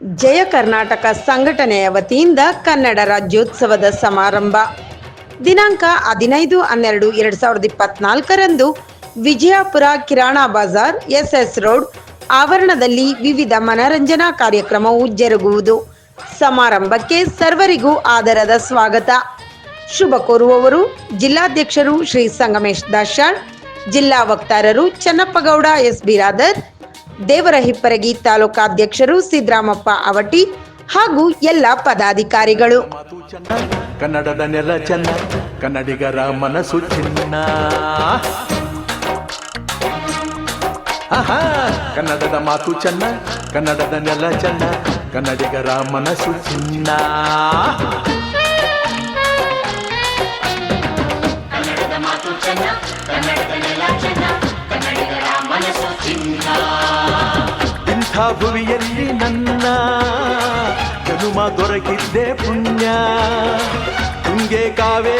ಜಯ ಕರ್ನಾಟಕ ಸಂಘಟನೆಯ ವತಿಯಿಂದ ಕನ್ನಡ ರಾಜ್ಯೋತ್ಸವದ ಸಮಾರಂಭ. ದಿನಾಂಕ ಹದಿನೈದು ಹನ್ನೆರಡು ಎರಡ್ ಸಾವಿರದ ಇಪ್ಪತ್ನಾಲ್ಕರಂದು Vijayapura Kirana Bazar, S S road ಆವರಣದಲ್ಲಿ ವಿವಿಧ ಮನರಂಜನಾ ಕಾರ್ಯಕ್ರಮವು ಜರುಗುವುದು. ಸಮಾರಂಭಕ್ಕೆ ಸರ್ವರಿಗೂ ಆದರದ ಸ್ವಾಗತ. ಶುಭ ಕೋರುವವರು ಜಿಲ್ಲಾಧ್ಯಕ್ಷರು ಶ್ರೀ ಸಂಗಮೇಶ್ ದಾಶಾಳ್ ಜಿಲ್ಲಾ ವಕ್ತಾರರು ಚನ್ನಪ್ಪಗೌಡ, ಎಸ್. ಬಿರಾದರ್ ದೇವರ ಹಿಪ್ಪರಗಿ ತಾಲೂಕಾಧ್ಯಕ್ಷರು ಸಿದ್ದರಾಮಪ್ಪ ಅವಟಿ ಹಾಗೂ ಎಲ್ಲ ಪದಾಧಿಕಾರಿಗಳು. ಕನ್ನಡದ ನೆಲ ಚೆನ್ನ ಕನ್ನಡಿಗರ ಮನಸ್ಸು ಚಿನ್ನ. ಆಹಾ ಕನ್ನಡದ ಮಾತು ಚೆನ್ನ ಕನ್ನಡದ ನೆಲ ಚೆನ್ನ ಕನ್ನಡಿಗರ ಮನಸ್ಸು ಚಿನ್ನ. ಕನ್ನಡದ ಮಾತು ಚೆನ್ನ ಕನ್ನಡದ ನೆಲ ಚೆನ್ನ ಕನ್ನಡಿಗರ ಮನಸ್ಸು ಚಿನ್ನ. ಅಂಥ ಭುವಿಯಲ್ಲಿ ನನ್ನ ಜನುಮ ದೊರಕಿದ್ದೆ ಪುಣ್ಯ. ತುಂಗೆ ಕಾವೇ